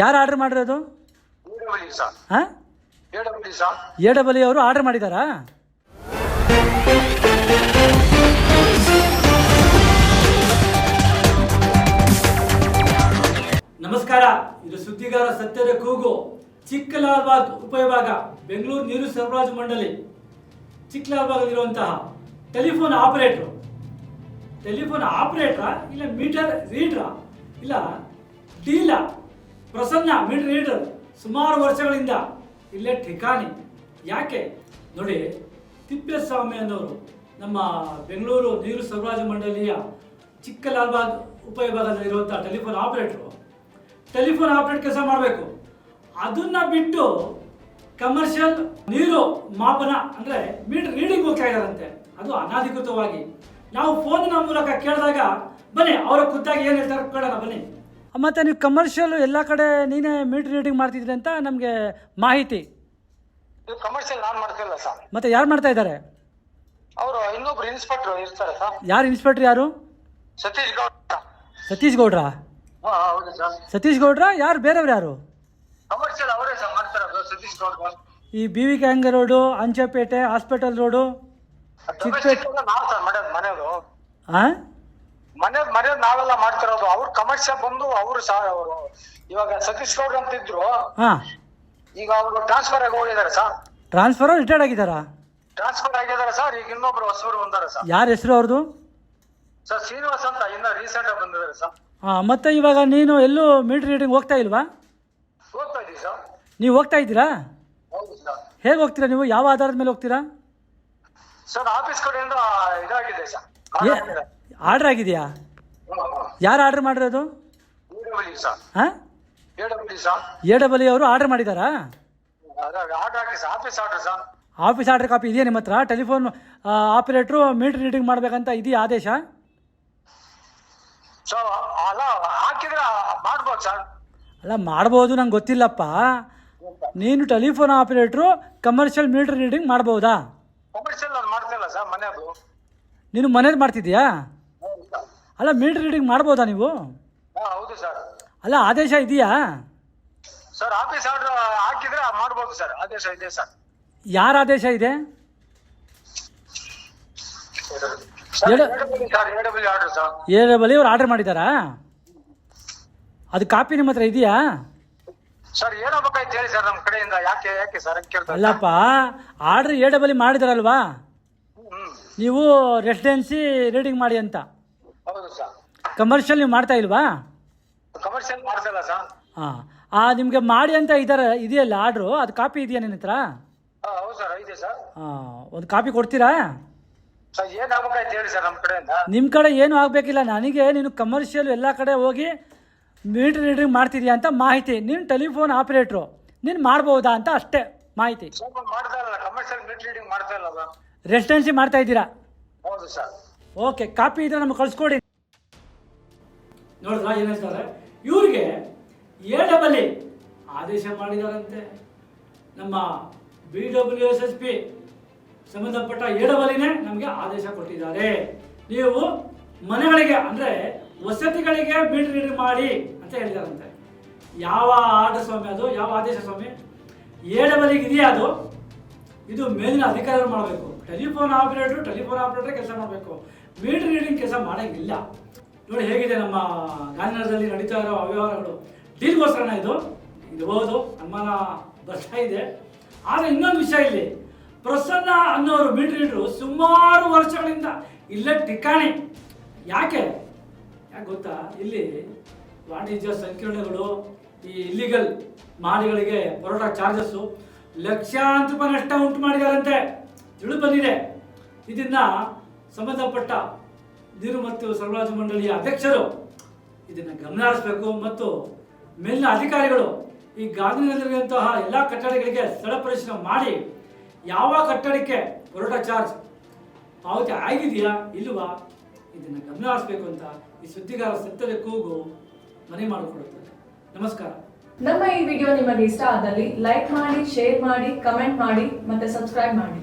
ಯಾರು ಆರ್ಡರ್ ಮಾಡಿರೋದು? ಹಾಂ? ಎ ಡಬಲ್ ಅವರು ಆರ್ಡರ್ ಮಾಡಿದ್ದಾರಾ ನಮಸ್ಕಾರ ಇದು ಸುದ್ದಿಗಾರ ಸತ್ಯದ ಕೂಗು ಚಿಕ್ಕಲಾಲ್ಬಾಗ್ ಉಪವಿಭಾಗ ಬೆಂಗಳೂರು ನೀರು ಸರಬರಾಜು ಮಂಡಳಿ. ಚಿಕ್ಕಲಾಲ್ಬಾಗ್ನಲ್ಲಿರುವಂತಹ ಟೆಲಿಫೋನ್ ಆಪರೇಟರ್. ಟೆಲಿಫೋನ್ ಆಪರೇಟ್ರಾ ಇಲ್ಲ ಮೀಟರ್ ರೀಡ್ರಾ? ಇಲ್ಲ ಡೀಲ? ಪ್ರಸನ್ನ ಮಿಡ್ ರೀಡರ್ ಸುಮಾರು ವರ್ಷಗಳಿಂದ ಇಲ್ಲೇ ಠಿಕಾಣಿ. ಯಾಕೆ? ನೋಡಿ, ತಿಪ್ಪೇಸ್ವಾಮಿ ಅನ್ನೋರು ನಮ್ಮ ಬೆಂಗಳೂರು ನೀರು ಸರಬರಾಜು ಮಂಡಳಿಯ ಚಿಕ್ಕಲಾಲ್ಬಾಗ್ ಉಪವಿಭಾಗದಲ್ಲಿರುವಂಥ ಟೆಲಿಫೋನ್ ಆಪರೇಟ್ರು. ಟೆಲಿಫೋನ್ ಆಪರೇಟ್ ಕೆಲಸ ಮಾಡಬೇಕು. ಅದನ್ನ ಬಿಟ್ಟು ಕಮರ್ಷಿಯಲ್ ನೀರು ಮಾಪನ ಅಂದರೆ ಮೀಟರ್ ರೀಡಿಂಗ್ ಹೋಗ್ತಾ ಅದು ಅನಾಧಿಕೃತವಾಗಿ. ನಾವು ಫೋನಿನ ಮೂಲಕ ಕೇಳಿದಾಗ, ಬನ್ನಿ, ಅವರ ಖುದ್ದಾಗಿ ಏನು ಹೇಳ್ತಾರೆ ಕೇಳೋಣ, ಬನ್ನಿ. ಮತ್ತೆ ನೀವು ಕಮರ್ಷಿಯಲ್ ಎಲ್ಲ ಕಡೆ ನೀನೇ ಮೀಟರ್ ರೀಡಿಂಗ್ ಮಾಡ್ತಿದ್ರಿ ಅಂತ ನಮಗೆ ಮಾಹಿತಿ. ಕಮರ್ಷಿಯಲ್ ನಾನು ಮಾಡ್ತಿಲ್ಲ ಸರ್ ಮತ್ತೆ ಯಾರು ಮಾಡ್ತಾ ಇದ್ದಾರೆ? ಅವರು ಇನ್ನೊಬ್ರು ಇನ್ಸ್ಪೆಕ್ಟರ್ ಇರ್ತಾರೆ ಸರ್ ಯಾರು ಇನ್ಸ್ಪೆಕ್ಟರ್ ಯಾರು? ಸತೀಶ್ ಗೌಡ ಸತೀಶ್ ಗೌಡ್ರ? ಹೌದು ಸರ್ ಸತೀಶ್ ಗೌಡ್ರ? ಯಾರು ಬೇರೆಯವ್ರು ಯಾರು? ಕಮರ್ಷಿಯಲ್ ಅವರೇ ಸರ್ ಮಾಡ್ತಾರೆ ಸತೀಶ್ ಗೌಡ ಈ B V ಕ್ಯಾಂಗ road Anchepet hospital road Chikkapete ನಾವು ಸರ್ ಮಾಡೋದು ಮನೆಯದು ಹಾಂ ಮನೆ ಮನೆ ನಾವೆಲ್ಲ ಮಾಡ್ತಿರೋದು. ಅವ್ರ ಕಮರ್ಷಿಯಲ್ ಬಂದು ಅವರು ಸರ್ ಅವರು ಇವಾಗ ಸತೀಶ್ ಗೌಡ್ ಅಂತ ಇದ್ರು ಹಾಂ. ಈಗ ಅವರು ಟ್ರಾನ್ಸ್ಫರ್ ಆಗಿ ಹೋಗಿದ್ದಾರೆ ಸರ್. ಟ್ರಾನ್ಸ್ಫರ್ ರಿಟೈರ್ಡ್ ಆಗಿದ್ದಾರಾ? ಟ್ರಾನ್ಸ್ಫರ್ ಆಗಿದ್ದಾರೆ ಸರ್. ಈಗ ಇನ್ನೊಬ್ರು ಹೊಸಬರು ಬಂದಾರೆ ಸರ್. ಯಾರ ಹೆಸರು ಅವ್ರದ್ದು ಸರ್ ಶ್ರೀನಿವಾಸ್ ಅಂತ ಇನ್ನ ರೀಸೆಂಟ್ ಆಗಿ ಬಂದಿದ್ದಾರೆ ಸರ್. ಹಾಂ ಮತ್ತೆ ಇವಾಗ ನೀನು ಎಲ್ಲೂ ಮಿಲಿಟರಿ ರೀಡಿಂಗ್ ಹೋಗ್ತಾ ಇಲ್ವಾ? ಹೋಗ್ತಾ ಇದೀವಿ ಸರ್. ನೀವು ಹೋಗ್ತಾ ಇದ್ದೀರಾ? ಹೌದು ಸರ್. ಹೇಗೆ ಹೋಗ್ತೀರಾ ನೀವು? ಯಾವ ಆಧಾರದ ಮೇಲೆ ಹೋಗ್ತೀರಾ? ಸರ್ ಆಫೀಸ್ ಕಡೆಯಿಂದ ಇದಾಗಿದೆ ಸರ್. ಏ ಆರ್ಡರ್ ಆಗಿದೆಯಾ? ಯಾರು ಆರ್ಡರ್ ಮಾಡಿರೋದು? ಹಾಂ? ಎ ಡಬಲ್ ಅವರು ಆರ್ಡರ್ ಮಾಡಿದ್ದಾರಾ ಆಫೀಸ್ ಆರ್ಡರ್ ಕಾಪಿ ಇದೆಯಾ ನಿಮ್ಮ ಹತ್ರ? ಟೆಲಿಫೋನ್ ಆಪರೇಟರ್ ಮೀಟರ್ ರೀಡಿಂಗ್ ಮಾಡಬೇಕಂತ ಇದೆಯಾ ಆದೇಶ? ಅಲ್ಲ ಮಾಡ್ಬೋದು ಸರ್ ಅಲ್ಲ ಮಾಡ್ಬೋದು ನಂಗೆ ಗೊತ್ತಿಲ್ಲಪ್ಪ. ನೀನು telephone operator commercial meter reading ಮಾಡ್ಬೋದಾ? ನೀನು ಮನೇದು ಮಾಡ್ತಿದ್ಯಾ ಅಲ್ಲ ಮೀಟರ್ ರೀಡಿಂಗ್ ಮಾಡ್ಬೋದಾ ನೀವು? ಹಾಂ ಹೌದು ಸರ್. ಅಲ್ಲ ಆದೇಶ ಇದೆಯಾ? ಸರ್ ಆಫೀಸ್ ಆರ್ಡರ್ ಹಾಕಿದ್ರೆ ಮಾಡ್ಬೋದು ಸರ್. ಆದೇಶ ಇದೆ ಸರ್. ಯಾರ ಆದೇಶ ಇದೆ? ಸರ್ ಎಡ- sir A W order sir. A double ಅವ್ರು ಆರ್ಡರ್ ಮಾಡಿದ್ದಾರಾ ಅದು ಕಾಪಿ ನಿಮ್ಮ ಹತ್ರ ಇದೆಯಾ? ಸರ್ ಏನಬೇಕಾಯ್ತು ಹೇಳಿ ಸರ್ ನಮ್ಮ ಕಡೆಯಿಂದ? ಯಾಕೆ ಯಾಕೆ ಸರ್ ಅಂತ ಕೇಳ್ತಾರೆ ಅಲ್ಲಪ್ಪ ಆರ್ಡರ್ ಎ ಡಬಲ್ ಮಾಡಿದಾರಲ್ವಾ? ಹ್ಮ್ ನೀವು ರೆಸಿಡೆನ್ಸಿ ರೀಡಿಂಗ್ ಮಾಡಿ ಅಂತ. ಕಮರ್ಷಿಯಲ್ ನೀವು ಮಾಡ್ತಾ ಇಲ್ವಾ? ಕಮರ್ಷಿಯಲ್ ಮಾಡ್ಸಲ್ಲ ಸರ್ ಹಾಂ ಆ ನಿಮಗೆ ಮಾಡಿ ಅಂತ ಇದ್ದಾರೆ ಇದೆಯಲ್ಲ ಆರ್ಡ್ರು ಅದು ಕಾಪಿ ಇದೆಯಾ ನಿನ್ನ ಹತ್ರ? ಹೌದು ಸರ್ ಇದೆ ಸರ್ ಹಾಂ ಒಂದು ಕಾಪಿ ಕೊಡ್ತೀರಾ? ಸರ್ ಏನ್ ಆಗ್ಬೇಕಾಯ್ತು ಹೇಳಿ ಸರ್ ನಮ್ಮ ಕಡೆಯಿಂದ? ನಿಮ್ಮ ಕಡೆ ಏನು ಆಗಬೇಕಿಲ್ಲ ನನಗೆ ನೀನು ಕಮರ್ಷಿಯಲ್ ಎಲ್ಲ ಕಡೆ ಹೋಗಿ ಮೀಟರ್ ರೀಡಿಂಗ್ ಮಾಡ್ತಿದ್ಯಾ ಅಂತ ಮಾಹಿತಿ. ನೀನು ಟೆಲಿಫೋನ್ ಆಪ್ರೇಟ್ರು ನೀನು ಮಾಡ್ಬೋದಾ ಅಂತ ಅಷ್ಟೇ ಮಾಹಿತಿ. ಸ್ವಲ್ಪ ಮಾಡ್ತಾ ಇಲ್ಲ ಕಮರ್ಷಿಯಲ್ ಮೀಟ್ ರೀಡಿಂಗ್ ಮಾಡ್ತಾ ಇಲ್ಲ ರೆಸಿಡೆನ್ಸಿ ಮಾಡ್ತಾ ಇದ್ದೀರಾ? ಹೌದು ಸರ್ ಓಕೆ ಕಾಪಿ ಇದ್ರೆ ನಮ್ಗೆ ಕಳಿಸ್ಕೊಡಿ. ನೋಡಿದ್ರ ಏನು ಹೇಳ್ತಾರೆ? ಇವ್ರಿಗೆ ಎ ಡಬಲ್ ಆದೇಶ ಮಾಡಿದಾರಂತೆ. ನಮ್ಮ B W S S P ಸಂಬಂಧಪಟ್ಟ ಎ ಡಬಲಿನೇ ನಮಗೆ ಆದೇಶ ಕೊಟ್ಟಿದ್ದಾರೆ. ನೀವು ಮನೆಗಳಿಗೆ ಅಂದರೆ ವಸತಿಗಳಿಗೆ ರೀಡಿಂಗ್ ಮಾಡಿ ಅಂತ ಹೇಳಿದಾರಂತೆ. ಯಾವ ಆರ್ಡರ್ ಸ್ವಾಮಿ ಅದು? ಯಾವ ಆದೇಶ ಸ್ವಾಮಿ? ಎ ಡಬಲಿಗೆ ಇದೆಯಾ ಅದು? ಇದು ಮೇಲಿನ ಅಧಿಕಾರಿಗಳು ಮಾಡಬೇಕು. ಟೆಲಿಫೋನ್ ಆಪರೇಟರ್ ಟೆಲಿಫೋನ್ ಆಪರೇಟರ್ ಕೆಲಸ ಮಾಡಬೇಕು. ಮೀಟರ್ ರೀಡಿಂಗ್ ಕೆಲಸ ಮಾಡೋಂಗಿಲ್ಲ. ನೋಡಿ ಹೇಗಿದೆ ನಮ್ಮ ಗಾಂಧಿನಗರದಲ್ಲಿ ನಡೀತಾ ಇರೋ ಅವ್ಯವಹಾರಗಳು. ಡೀಲ್ಗೋಸ್ಕರನ ಇದು. ಇರಬಹುದು ಅನುಮಾನ ಬರ್ತಾ ಇದೆ. ಆದರೆ ಇನ್ನೊಂದು ವಿಷಯ ಇಲ್ಲಿ. ಪ್ರಸನ್ನ ಅನ್ನೋರು ಮೀಟರ್ ರೀಡರು ಸುಮಾರು ವರ್ಷಗಳಿಂದ ಇಲ್ಲೇ ಠಿಕಾಣಿ. ಯಾಕೆ? ಯಾಕೆ ಗೊತ್ತಾ? ಇಲ್ಲಿ ವಾಣಿಜ್ಯ ಸಂಕೀರ್ಣಗಳು, ಈ ಇಲ್ಲಿಗಲ್ ಮಾಡಿಗಳಿಗೆ ಹೊರಟ ಚಾರ್ಜಸ್ಸು ಲಕ್ಷಾಂತರ ರೂಪಾಯಿ ನಷ್ಟ ಉಂಟು ಮಾಡಿದಾರಂತೆ. ತಿಳಿದು ಬಂದಿದೆ ಇದನ್ನ ಸಂಬಂಧಪಟ್ಟ ನೀರು ಮತ್ತು ಸರಬರಾಜು ಮಂಡಳಿಯ ಅಧ್ಯಕ್ಷರು ಇದನ್ನು ಗಮನ ಹರಿಸಬೇಕು ಮತ್ತು ಮೇಲಿನ ಅಧಿಕಾರಿಗಳು ಈ ಗಾಂಧಿನಗರದಂತಹ ಎಲ್ಲ ಕಟ್ಟಡಗಳಿಗೆ ಸ್ಥಳ ಪರಿಶೀಲನೆ ಮಾಡಿ ಯಾವ ಕಟ್ಟಡಕ್ಕೆ ಹೊರಟ ಚಾರ್ಜ್ ಪಾವತಿ ಆಗಿದೆಯಾ ಇಲ್ಲವಾ ಇದನ್ನು ಗಮನ ಹರಿಸಬೇಕು ಅಂತ ಈ ಸುದ್ದಿಗಾರ ಸತ್ಯದ ಕೂಗು ಮನೆ ಮಾಡಿಕೊಡುತ್ತದೆ ನಮಸ್ಕಾರ. ನಮ್ಮ ಈ ವಿಡಿಯೋ ನಿಮಗೆ ಇಷ್ಟ ಆದಲ್ಲಿ ಲೈಕ್ ಮಾಡಿ, ಶೇರ್ ಮಾಡಿ, ಕಮೆಂಟ್ ಮಾಡಿ ಮತ್ತೆ ಸಬ್ಸ್ಕ್ರೈಬ್ ಮಾಡಿ.